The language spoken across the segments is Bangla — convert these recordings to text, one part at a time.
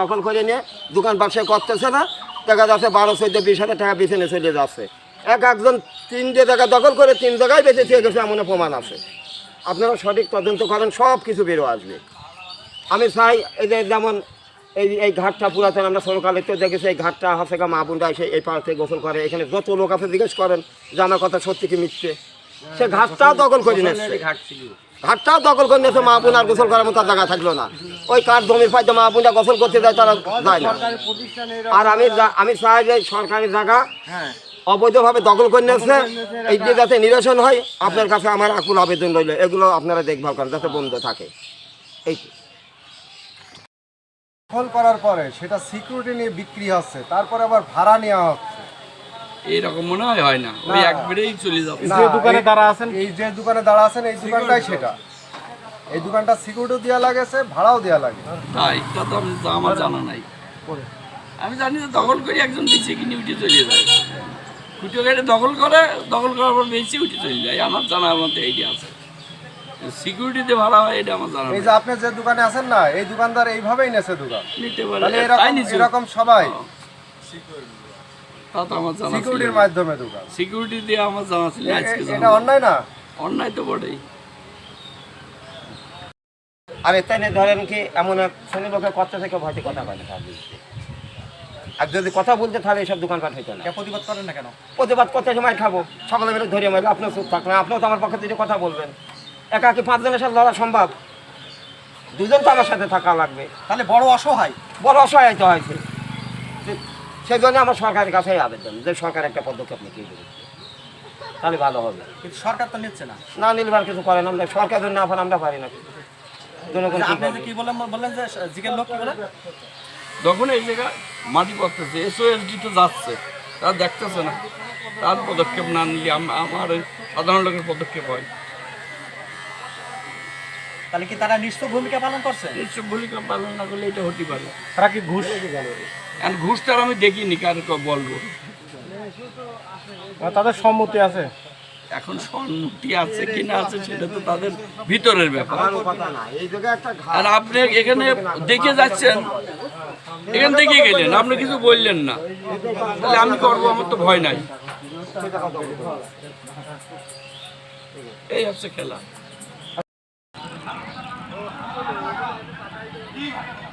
দখল করে নিয়ে দোকান ব্যবসা না, দেখা যাচ্ছে বারো বিশ হাজার টাকা চলে যাচ্ছে। এক একজন দখল করে তিন জায়গায় বেঁচে গেছে, এমন প্রমাণ আছে। আপনারা সঠিক তদন্ত করেন, সব কিছু বেরো আসবে। আমি চাই এই যে যেমন এই এই ঘাটটা পুরাতন, আমরা সরকালে তো দেখেছি, এই ঘাটটা হাসে গা মা এসে এই পাড়াতে গোসল করে, এখানে যত লোক আছে জিজ্ঞেস করেন আমার কথা সত্যি কি মিথ্যে? সে ঘাটটাও দখল করে নিচ্ছে ঘাটটাও দখল করে নিয়েছে মা বোন আর গোসল করার মতো জায়গা থাকল না। ওই কার জমির পাইতে মা বোনরা গোসল করতে যায় তারা যায় না। আর আমি আমি চাই যে সরকারি জায়গা অবৈধভাবে দখল করে নিয়েছে। এই যে যাতে নিরসন হয় আপনার কাছে আমার আকুল আবেদন রইল। এগুলো আপনারা দেখভাল করেন যাতে বন্ধ থাকে। এই দখল করার পরে সেটা সিকিউরিটি নিয়ে বিক্রি হচ্ছে তারপরে আবার ভাড়া নেওয়া হচ্ছে। এইরকম মনে হয় হয় না। ওই একবারেই চলে যাবে। না, এই- এই যে দোকানে দাঁড়া আছেন এই দোকানটাই সেটা। এই দোকানটা সিকিউরিটি দেওয়া লাগেছে ভাড়াও দেওয়া লাগে। তাই তা তো আমি- আমার জানা নাই। আমি জানি যে দখল করে একজন বেঁচে কিনে উঠে চলে যায়। খুঁটো দখল করে দখল করার পর বেঁচে উঠে চলে যায়। আমার জানার মধ্যে এইটা আছে। সিকিউরিটিতে ভাড়া হয় এটা আমার জানা এই যে আপনি যে দোকানে আছেন না এই দোকানদার এইভাবেই নেছে দোকান। নিতে পারে। এরকম সবাই। তা তো আমার জানা সিকিউরিটির মাধ্যমে দোকান সিকিউরিটি দিয়ে আমার জানা ছিল আজকে জানা। এটা অন্যায় না? অন্যায় তো বটেই। আর এখানে ধরেন কি এমন এক শ্রেণির লোকের কথা থেকে ভয়তে কথা বলে থাকবে আর যদি কথা বলতে তাহলে এসব দোকানপাট হইতো না। প্রতিবাদ করেন না কেন? প্রতিবাদ করতে সময় খাব। সকালে মিলে ধরে মারলে আপনিও চুপ থাকবেন আপনিও তো আমার পক্ষে দুটো কথা বলবেন। একা কি পাঁচজনের সাথে লড়া সম্ভব? দুজন তো আমার সাথে থাকা লাগবে। তাহলে বড় অসহায়। বড় অসহায়িত হয়েছে। সে- সেই জন্য আমার সরকারের কাছে আবেদন যে সরকার একটা পদক্ষেপ নিতে দেবে তাহলে ভালো হবে। কিন্তু সরকার তো নিচ্ছে না। না নিলবার কিছু করেন আমরা সরকার যদি না পারেন আমরা পারি না। জনগণ কি করবে? কি বললেন বললেন যে জিকের লোক কি বলে? যখন এই জায়গা মাটি পড়তেছে এসওএসডি তো যাচ্ছে তারা দেখতেছে না। তার পদক্ষেপ না নিলে আমার ওই সাধারণ লোকের পদক্ষেপ হয়। তাহলে কি তারা নিশ্চয় ভূমিকা পালন করছে? এইসব ভূমিকা পালন না করলে এটা হতে পারে। তারা কি ঘুষ? আর ঘুষটার আমি দেখিনি কার বলব? তাদের সম্মতি আছে। এখন সম্মতি আছে কি না আছে সেটা তো তাদের ভিতরের ব্যাপার। আমার কথা না এই জায়গায় একটা ঘাট আর আপনি এখানে দেখে যাচ্ছেন এখান থেকে গেলেন আপনি কিছু বললেন না। তাহলে আমি করব আমার তো ভয় নাই। এই হচ্ছে খেলা।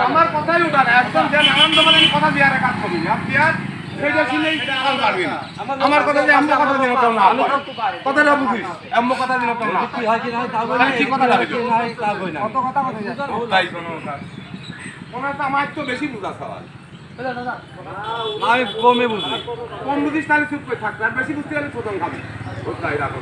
আমার কথাই উঠা না একদম যে নানান দোকানে আমি কথা কাজ করি শুনেই কাজ আমার কথা যে আম্মা কথা দিন না কথাটা বুঝিস আম্মা কথা দিন না কি হয় কি না তাহলে কি কথা লাগে কত কথা কথা তাই কোনো কথা মনে তো আমার তো বেশি বুঝা সবাই আমি কমে বুঝি কম বুঝিস তাহলে চুপ করে থাকবে আর বেশি বুঝতে গেলে প্রথম খাবি ওটাই রাখো